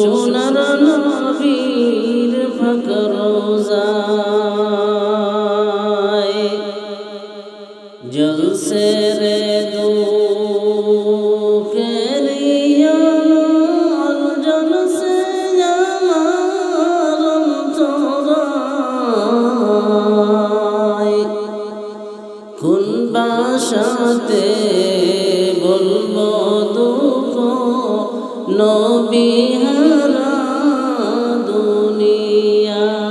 সোনার নবীর ফকরোজায় জলসে রে অন্তরায়। কোন বাসাতে বলব দুঃখ? নবিহারা দুনিয়ায়।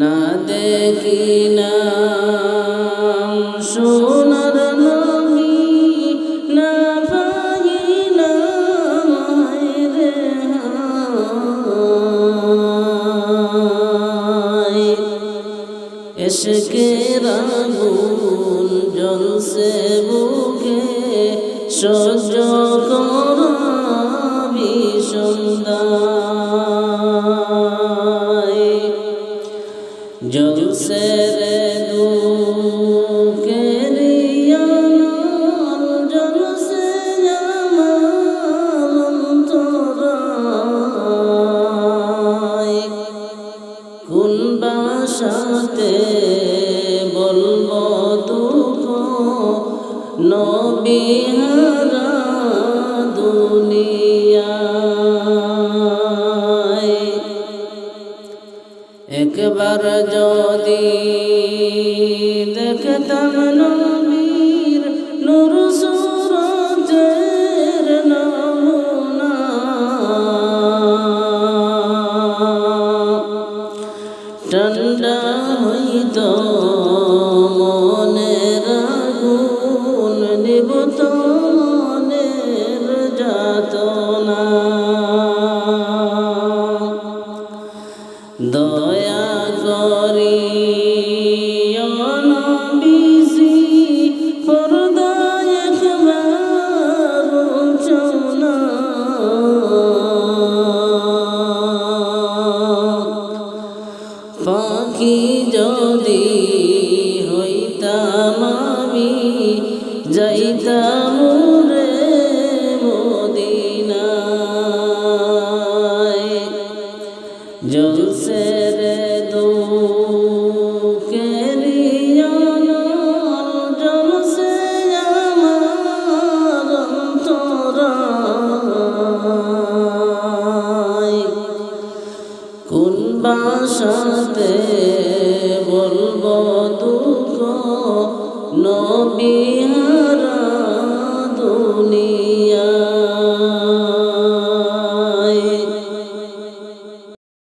না দেখি না সোনার এসকে জলসে বুকে সহ্য করাবি সন্ধ্যায়। জলসে রে কোন বাসাতে নবিহারা দুনিয়ায় একবার যদি দেখতাম নবীর নূর যদি হইতাম আমি যাইতাম রে মদিনায়। জলসে বাসাতে বলব দুঃখ নবী